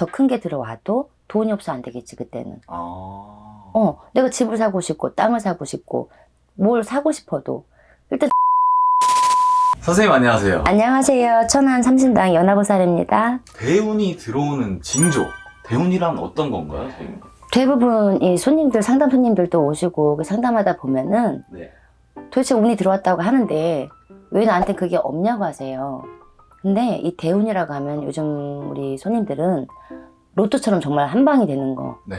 더 큰 게 들어와도 돈이 없어 안 되겠지 그때는. 아. 어, 내가 집을 사고 싶고 땅을 사고 싶고 뭘 사고 싶어도 일단 선생님 안녕하세요. 안녕하세요. 천안 삼신당 연합의사입니다. 대운이 들어오는 징조. 대운이란 어떤 건가요, 선생님? 대부분 이 손님들 상담 손님들도 오시고 그 상담하다 보면은 네. 도대체 운이 들어왔다고 하는데 왜 나한테 그게 없냐고 하세요. 근데 이 대운이라고 하면 요즘 우리 손님들은 로또처럼 정말 한 방이 되는 거. 네.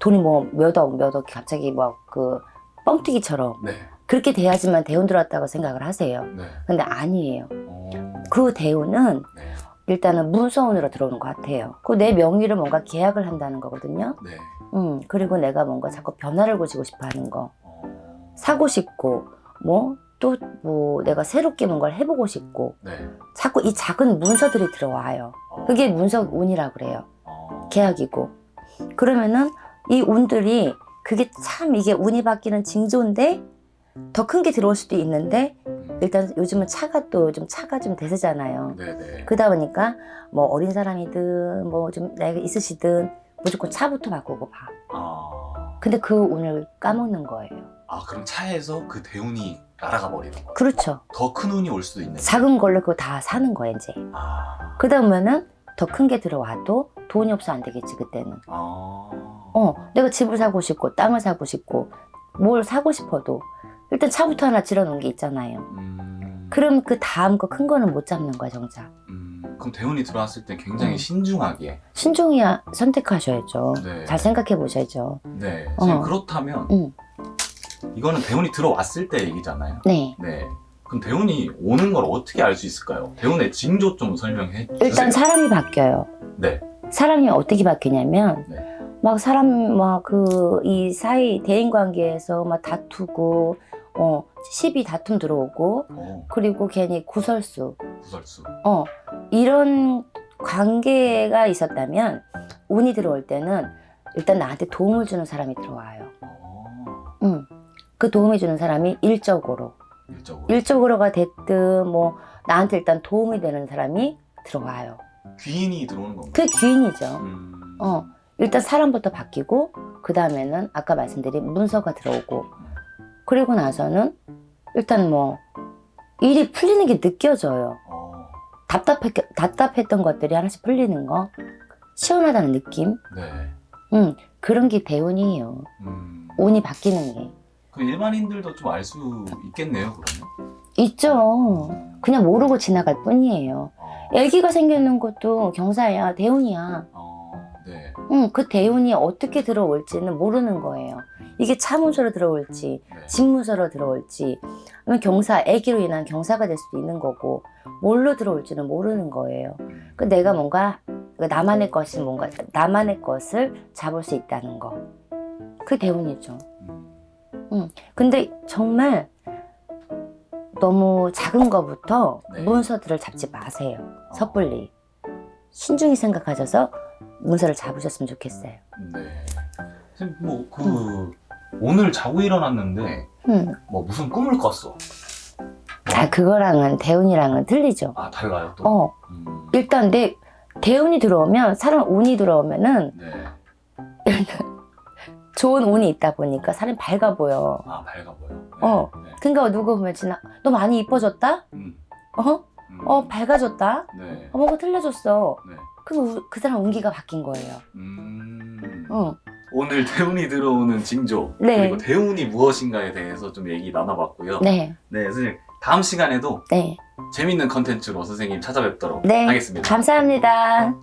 돈이 뭐 몇억 몇억 갑자기 막 그 뻥튀기처럼 네. 그렇게 돼야지만 대운 들어왔다고 생각을 하세요. 네. 근데 아니에요. 어. 그 대운은 네. 일단은 문서운으로 들어오는 것 같아요. 그 내 명의로 뭔가 계약을 한다는 거거든요. 네. 음, 그리고 내가 뭔가 자꾸 변화를 고지고 싶어 하는 거. 어. 사고 싶고, 뭐, 또 뭐 내가 새롭게 뭔가를 해보고 싶고, 네. 자꾸 이 작은 문서들이 들어와요. 어. 그게 문서 운이라고 그래요. 어. 계약이고. 그러면은 이 운들이 그게 참 이게 운이 바뀌는 징조인데 더 큰 게 들어올 수도 있는데 음. 일단 요즘은 차가 또 좀 차가 좀 대세잖아요. 네네. 그러다 보니까 뭐 어린 사람이든 뭐 좀 나이가 있으시든 무조건 차부터 바꾸고 봐. 아. 근데 그 운을 까먹는 거예요. 아, 그럼 차에서 그 대운이 날아가 버리는 거예요. 그렇죠. 더 큰 운이 올 수도 있는. 작은 걸로 그거 다 사는 거야 이제. 아. 보면은 더큰 게 들어와도 돈이 없어 안 되겠지 그때는. 아. 어, 내가 집을 사고 싶고 땅을 사고 싶고 뭘 사고 싶어도 일단 차부터 하나 질러놓은 게 있잖아요. 음. 그럼 그 다음 거 큰 거는 못 잡는 거야 정작. 음. 그럼 대운이 들어왔을 때 굉장히 음. 신중하게. 신중히 선택하셔야죠. 네. 잘 생각해 보셔야죠. 네. 어. 그렇다면 응. 이거는 대운이 들어왔을 때 얘기잖아요. 네. 네. 그럼 대운이 오는 걸 어떻게 알 수 있을까요? 대운의 징조 좀 설명해 주세요. 일단 사람이 바뀌어요. 네. 사람이 어떻게 바뀌냐면 네. 막 사람 막 그 이 사이 대인 관계에서 막 다투고 어 시비 다툼 들어오고 어, 그리고 괜히 구설수 구설수. 어 이런 관계가 있었다면 운이 들어올 때는 일단 나한테 도움을 주는 사람이 들어와요. 어, 응. 그 도움을 주는 사람이 일적으로 일적으로. 일적으로가 됐든 뭐 나한테 일단 도움이 되는 사람이 들어와요. 귀인이 들어오는 건가요? 그 귀인이죠. 음. 어, 일단 사람부터 바뀌고, 그 다음에는 아까 말씀드린 문서가 들어오고, 그리고 나서는 일단 뭐, 일이 풀리는 게 느껴져요. 어, 답답했, 답답했던 것들이 하나씩 풀리는 거, 시원하다는 느낌? 네. 응, 그런 게 대운이에요. 음. 운이 바뀌는 게. 그 일반인들도 좀 알 수 있겠네요, 그러면. 있죠. 그냥 모르고 지나갈 뿐이에요. 어, 애기가 생기는 것도 경사야, 대운이야. 어, 네. 응, 그 대운이 어떻게 들어올지는 모르는 거예요. 이게 차문서로 들어올지, 네. 집문서로 들어올지, 아니면 경사, 애기로 인한 경사가 될 수도 있는 거고, 뭘로 들어올지는 모르는 거예요. 음. 그 내가 뭔가, 그 나만의 것이 뭔가, 나만의 것을 잡을 수 있다는 거. 그 대운이죠. 음. 근데 정말 너무 작은 거부터 네. 문서들을 잡지 마세요. 섣불리. 신중히 생각하셔서 문서를 잡으셨으면 좋겠어요. 네. 선생님, 뭐, 그, 오늘 자고 일어났는데, 음. 뭐, 무슨 꿈을 꿨어. 아, 그거랑은 대운이랑은 틀리죠. 아, 달라요, 또. 어, 음. 일단 내 대운이 들어오면 사람 운이 들어오면은 네. 좋은 운이 있다 보니까 사람이 밝아 보여. 아, 밝아 보여. 네. 어. 네. 그러니까 누구 보면 지나 너 많이 이뻐졌다? 음. 어? 음. 어 밝아졌다? 네. 어 뭔가 틀려졌어. 네. 그럼 우- 그 사람 운기가 바뀐 거예요. 음. 어. 오늘 대운이 들어오는 징조 네. 그리고 대운이 무엇인가에 대해서 좀 얘기 나눠봤고요. 네, 네, 선생님 다음 시간에도 네, 재밌는 컨텐츠로 선생님 찾아뵙도록 네. 하겠습니다. 감사합니다.